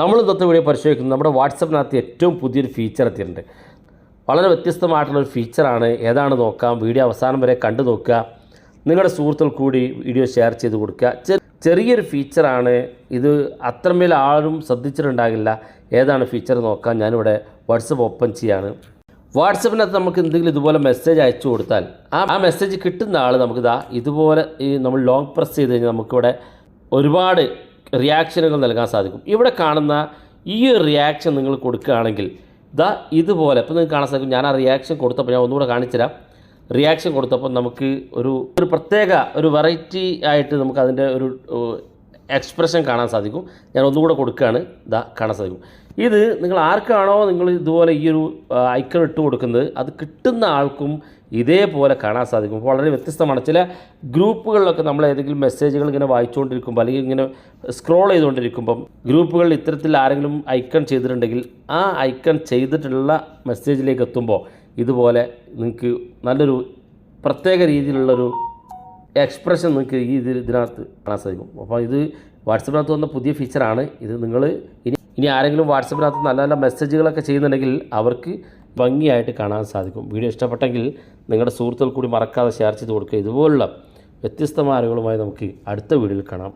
നമ്മൾ ഇന്നത്തെ വീഡിയോ പരിശോധിക്കുന്നത് നമ്മുടെ വാട്സപ്പിനകത്ത് ഏറ്റവും പുതിയൊരു ഫീച്ചർ എത്തിയിട്ടുണ്ട്. വളരെ വ്യത്യസ്തമായിട്ടുള്ള ഒരു ഫീച്ചറാണ് ഏതാണ് നോക്കാം? വീഡിയോ അവസാനം വരെ കണ്ടു നോക്കുക. നിങ്ങളുടെ സുഹൃത്തുക്കൾ കൂടി വീഡിയോ ഷെയർ ചെയ്ത് കൊടുക്കുക. ചെറിയൊരു ഫീച്ചറാണ് ഇത് അത്രമേൽ ആരും ശ്രദ്ധിച്ചിട്ടുണ്ടാകില്ല. ഏതാണ് ഫീച്ചർ നോക്കാൻ ഞാനിവിടെ വാട്സപ്പ് ഓപ്പൺ ചെയ്യാണ്. വാട്സപ്പിനകത്ത് നമുക്ക് എന്തെങ്കിലും ഇതുപോലെ മെസ്സേജ് അയച്ചു കൊടുത്താൽ ആ ആ മെസ്സേജ് കിട്ടുന്ന ആൾ നമുക്കിതാ ഇതുപോലെ ഈ നമ്മൾ ലോങ് പ്രസ് ചെയ്ത് കഴിഞ്ഞാൽ നമുക്കിവിടെ ഒരുപാട് റിയാക്ഷനുകൾ നൽകാൻ സാധിക്കും. ഇവിടെ കാണുന്ന ഈ ഒരു റിയാക്ഷൻ നിങ്ങൾ കൊടുക്കുകയാണെങ്കിൽ ഇതാ ഇതുപോലെ ഇപ്പോൾ നിങ്ങൾക്ക് കാണാൻ സാധിക്കും ഞാൻ ആ റിയാക്ഷൻ കൊടുത്തപ്പോൾ ഞാൻ ഒന്നുകൂടെ കാണിച്ചുതരാം. റിയാക്ഷൻ കൊടുത്തപ്പോൾ നമുക്ക് ഒരു ഒരു പ്രത്യേക ഒരു വെറൈറ്റി ആയിട്ട് നമുക്ക് അതിന്റെ ഒരു എക്സ്പ്രഷൻ കാണാൻ സാധിക്കും. ഞാൻ ഒന്നുകൂടെ കൊടുക്കുകയാണ് ഇതാ കാണാൻ സാധിക്കും. ഇത് നിങ്ങൾ ആർക്കാണോ നിങ്ങൾ ഇതുപോലെ ഈ ഒരു ഐക്കൺ ഇട്ട് കൊടുക്കുന്നത് അത് കിട്ടുന്ന ആൾക്കും ഇതേപോലെ കാണാൻ സാധിക്കും. വളരെ വ്യത്യസ്തമാണ്. ചില ഗ്രൂപ്പുകളിലൊക്കെ നമ്മൾ ഏതെങ്കിലും മെസ്സേജുകൾ ഇങ്ങനെ വായിച്ചുകൊണ്ടിരിക്കുമ്പോൾ അല്ലെങ്കിൽ ഇങ്ങനെ സ്ക്രോൾ ചെയ്തുകൊണ്ടിരിക്കുമ്പം ഗ്രൂപ്പുകളിൽ ഇത്തരത്തിൽ ആരെങ്കിലും ഐക്കൺ ചെയ്തിട്ടുണ്ടെങ്കിൽ ആ ഐക്കൺ ചെയ്തിട്ടുള്ള മെസ്സേജിലേക്ക് എത്തുമ്പോൾ ഇതുപോലെ നിങ്ങൾക്ക് നല്ലൊരു പ്രത്യേക രീതിയിലുള്ളൊരു എക്സ്പ്രഷൻ നിങ്ങൾക്ക് ഈ ഇതിൽ ഇതിനകത്ത് കാണാൻ സാധിക്കും അപ്പോൾ ഇത് വാട്സപ്പിനകത്ത് വന്ന പുതിയ ഫീച്ചറാണ് ഇത് നിങ്ങൾ ഇനി ഇനി ആരെങ്കിലും വാട്സപ്പിനകത്ത് നല്ല നല്ല മെസ്സേജുകളൊക്കെ ചെയ്യുന്നുണ്ടെങ്കിൽ അവർക്ക് ഭംഗിയായിട്ട് കാണാൻ സാധിക്കും. വീഡിയോ ഇഷ്ടപ്പെട്ടെങ്കിൽ നിങ്ങളുടെ സുഹൃത്തുക്കൾ കൂടി മറക്കാതെ ഷെയർ ചെയ്ത് കൊടുക്കുക. ഇതുപോലുള്ള വ്യത്യസ്തമായ അറിവുകളുമായി നമുക്ക് അടുത്ത വീഡിയോയിൽ കാണാം.